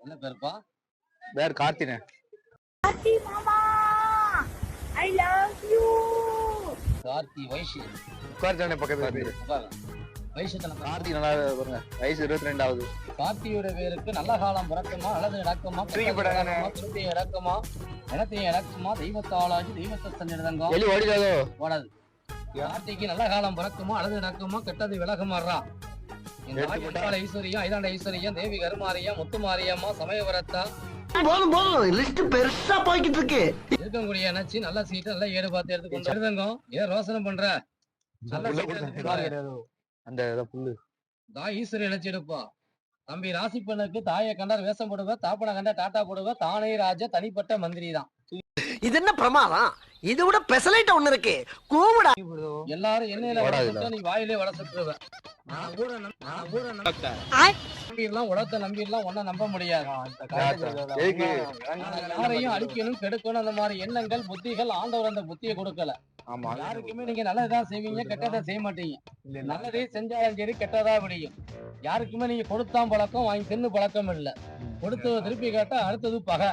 என்ன பேருப்பா? வேற கார்த்தினே. Happy Mama! I love you! Karthi வயசு உட்கார்த்தானே பக்கத்துல. வயசு கார்த்தி நல்லா பாருங்க வயசு இருபத்தி ரெண்டாவது கார்த்தியோட பேருக்கு நல்ல காலம் பிறக்குமா நல்லது நடக்குமா. திருப்பி இறக்குமா நிலத்தையும் இறக்குமா தெய்வத்தாளாச்சு தெய்வத்தை தன்னிடதங்கம் எலி ஓடிடாதோ? ஓடாது. கார்த்திக்கு நல்ல காலம் பிறக்குமா அல்லது நடக்குமா கெட்டது விலகுமாறா. எடுத்து ஐஸ்வர்யம் ஐதாண்ட ஐஸ்வர்யம் தேவி கருமாரியம் முத்துமாரியம்மா சமயவரத்தா. போதும் போதும். லிஸ்ட் பெருசா போய்கிட்டு இருக்கு. இருக்கக்கூடிய நல்ல சீட்டை நல்லா ஏடு பார்த்து எடுத்துக்கொண்டு எழுதுங்க. ஏன் ரோசனை பண்ற. எடுத்து. அந்த புல்லு. ஈஸ்வரி எடுப்பா. தம்பி ராசி பெண்ணுக்கு தாயை கண்டார் வேஷம் போடுவ தாப்பனை கண்டா டாட்டா போடுவ தானே ராஜா தனிப்பட்ட மந்திரி தான். இது என்ன பிரமாதம்? இது விட பெசலைட் ஒண்ணு இருக்கு. கூவிடா. எல்லாரும் எண்ணெயில. சுட்டா நீ வாயிலே வடை சுட்டுருவ நான் நம்பிடலாம் உலகத்தை நம்பிடலாம் ஒன்னும் நம்ப முடியாது. யாரையும் அழிக்கணும் கெடுக்கணும் அந்த மாதிரி எண்ணங்கள் புத்திகள் ஆண்டவர் அந்த புத்தியை கொடுக்கல. யாருக்குமே நீங்க நல்லதான் செய்வீங்க கெட்டதை செய்ய மாட்டீங்க. நல்லதே செஞ்சாலும் சரி கெட்டதா விடியும் யாருக்குமே நீங்க கொடுத்தான் பழக்கம் வாங்கி தின்னு பழக்கம் இல்ல. கொடுத்ததை திருப்பி கேட்டா அடுத்தது பகை.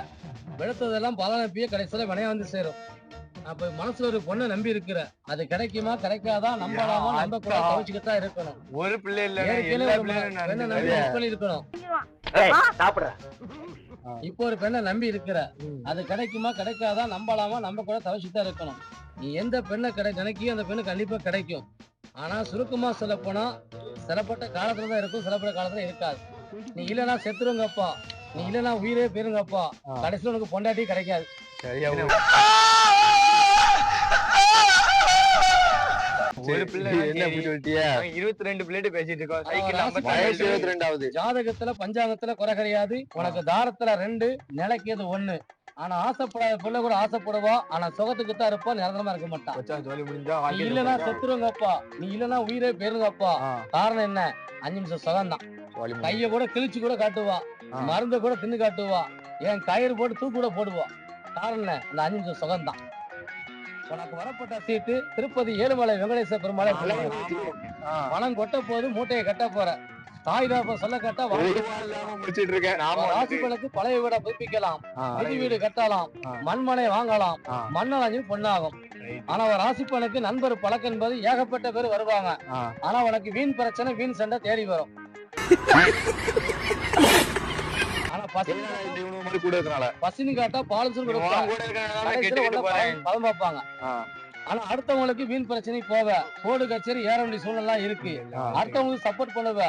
வெளுத்ததெல்லாம் பலனப்பிய கடைசியில வினைய வந்து சேரும். அப்ப மனசுல ஒரு பொண்ணை நம்பி இருக்கிற அது கிடைக்குமா கிடைக்காதா நம்பலாமா நம்ப கூட தவிச்சுக்கிட்டு இருக்கணும். ஒரு பிள்ளை இல்ல பெண்ணை நம்பி பண்ணி இருக்கணும் இப்போ ஒரு பெண்ணை நம்பி இருக்கிற அது கிடைக்குமா கிடைக்காதா நம்பலாமா நம்ப கூட தவிச்சுட்டு இருக்கணும். நீ எந்த பெண்ணை கிடை நினைக்கியோ அந்த பெண்ணு கண்டிப்பா கிடைக்கும். ஆனா சுருக்கமா சொல்ல போனா சிலப்பட்ட காலத்துல தான் இருக்கும் சிலப்பட்ட காலத்துல இருக்காது. நீ இல்லனா செத்துருங்கப்பா. நீ இல்லனா உயிரே போயிருங்கப்பா. ஆ. கடைசியில உனக்கு பொண்டாட்டி கிடைக்காது. சரியா ஒரு பிள்ளை என்ன இப்படி சொல்லிட்டியா இருபத்தி ரெண்டு பிளேட் பேசிட்டு இருக்கோம். சைக்கிள் ரெண்டாவது ஜாதகத்துல பஞ்சாங்கத்துல குறை கிடையாது. உனக்கு தாரத்துல ரெண்டு நிலைக்கியது ஒண்ணு? ஆனா ஆசைப்படாத பிள்ளை கூட ஆசைப்படுவா. ஆனா சுகத்துக்கு தான் இருப்பா நிரந்தரமா இருக்க மாட்டான் வச்சா ஜோலி முடிஞ்சா நீ இல்லனா செத்துருங்கப்பா. நீ இல்லனா உயிரே போயிருங்கப்பா. காரணம் என்ன? அஞ்சு நிமிஷம் சுகம் தான். கைய கூட கிழிச்சு கூட காட்டுவா. மருந்த கூட தின்னு காட்டுவா. என் கயிறு போட்டு தூக்கு கூட போடுவா. காரணம் என்ன? அந்த அஞ்சு நிமிஷம் சுகம் தான் உனக்கு வரப்பட்ட சீட்டு திருப்பதி ஏழுமலை வெங்கடேச பெருமாளை. பணம் கொட்ட போது மூட்டையை கட்ட போற. தாய் தாப்ப சொல்ல கட்ட முடிச்சிட்டு இருக்கேன் நாம ராசிகளுக்கு பழைய வீட புதுப்பிக்கலாம். புது வீடு கட்டலாம். மண்மனை வாங்கலாம். ஆ. மண்ணளஞ்சு பொண்ணாகும் ஆனா ஒரு ராசிப்பனுக்கு நண்பர் பழக்கம் என்பது ஏகப்பட்ட பேர் வருவாங்க. ஆனா உனக்கு வீண் பிரச்சனை வீண் சண்டை தேடி வரும். மாதிரி கூட இருக்கனால. பசின்னு கேட்டா உன் கூட போறேன். பார்ப்பாங்க. ஆனா அடுத்தவங்களுக்கு வீண் பிரச்சனை போவ கோடு கச்சேரி ஏற வேண்டிய சூழ்நிலை இருக்கு. அடுத்தவங்களுக்கு சப்போர்ட் பண்ணுவ.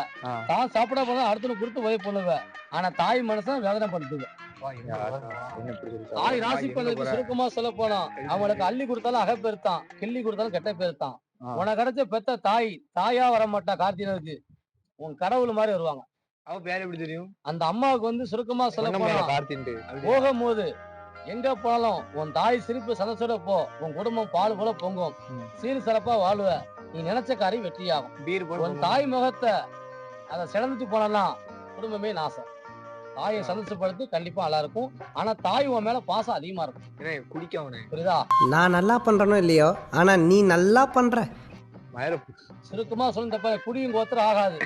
தான் சாப்பிட போனா அடுத்தவங்களுக்கு கொடுத்து உதவி பண்ணுவ. ஆனா தாய் மனசன் இப்படி சொல்லிட்டா? தாய் ராசி பண்ணுக்கு சுருக்கமா சொல்ல போனா அவங்களுக்கு அள்ளி கொடுத்தாலும் அகப்பெருத்தான் கிள்ளி கொடுத்தாலும் கெட்ட பெருத்தான். உனக்கு கிடைச்ச பெத்த தாய் தாயா வர மாட்டா கார்த்திகனுக்கு உன் கடவுள் மாதிரி வருவாங்க. அவ பேர் எப்படி தெரியும்? அந்த அம்மாவுக்கு வந்து சுருக்கமா சொல்ல போனா கார்த்தின்ட்டு. போகும்போது எங்க போனாலும் உன் தாய் சிரிப்பு சந்தோஷோட போ உன் குடும்பம் பால் போல பொங்கும். சீர் சிறப்பா வாழுவ. நீ நினைச்ச காரியம் வெற்றியாகும். பீர் உன் தாய் முகத்தை அதை சிறந்துட்டு போனா குடும்பமே நாசம். தாயை சந்தோஷப்படுத்தி கண்டிப்பா நல்லா இருக்கும். ஆனா தாய் உன் மேல பாசம் அதிகமா இருக்கும். குடிக்க புரியுதா? நான் நல்லா பண்றேனோ இல்லையோ? ஆனா நீ நல்லா பண்ற. சுருக்கமா சொல்லும் தப்ப குடியும் கோத்திரம் ஆகாது.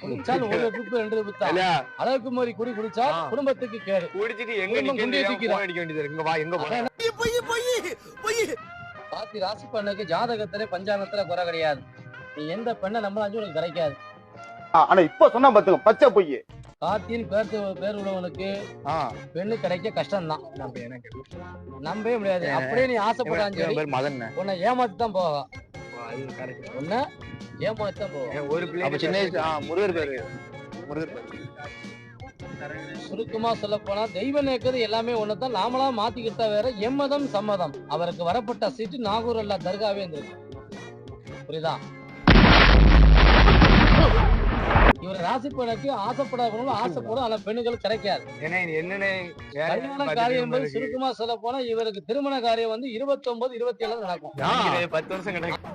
குடிச்சாலும் ஒரு ட்ரிப் ரெண்டு ட்ரிப் தான்? அளவுக்கு மீறி குடி குடிச்சா. குடும்பத்துக்கு கேடு. குடிச்சிட்டு எங்க குண்டியை. போன் அடிக்க வேண்டியது இருக்கு. இங்க வா எங்க பாத்தி ராசி பெண்ணுக்கு ஜாதகத்துல பஞ்சாங்கத்துல குறை கிடையாது. நீ எந்த பெண்ணை நம்மளாச்சும் உனக்கு கிடைக்காது ஆனா இப்ப சொன்னா பாத்துங்க பச்சை பொய் காத்தின் பேர் பேர் உள்ளவனுக்கு பெண்ணு கிடைக்க நம்ம எனக்கு நம்பவே முடியாது. அப்படியே நீ ஆசைப்படான்னு சொல்லி உன்னை ஏமாத்தி தான் போக அது கரெக்ட் உன்னை ஏமாத்தி தான் போக ஒரு அப்ப பிளேட் சின்ன வயசு ஆ, முருகர் பேரு. முருகர் பேரு. சுருக்கமா சொல்ல போனா தெய்வ நேக்கது எல்லாமே ஒண்ணுதான். நாமளா மாத்திக்கிட்டா வேற எம்மதம் சம்மதம். அவருக்கு வரப்பட்ட சீட்டு நாகூர் அல்லா தர்காவே இருந்திருக்கு. புரியுதா? இவர் ராசி பெண்ணுக்கு ஆசைப்படாதவங்களும் ஆசைப்படும். ஆனா பெண்ணுகள் கிடைக்காது. கல்யாண காரியம் என்பது. சுருக்கமா சொல்ல போனா இவருக்கு திருமண காரியம் வந்து இருபத்தி ஒன்பது இருபத்தி ஏழு நடக்கும் பத்து வருஷம் கிடைக்கும்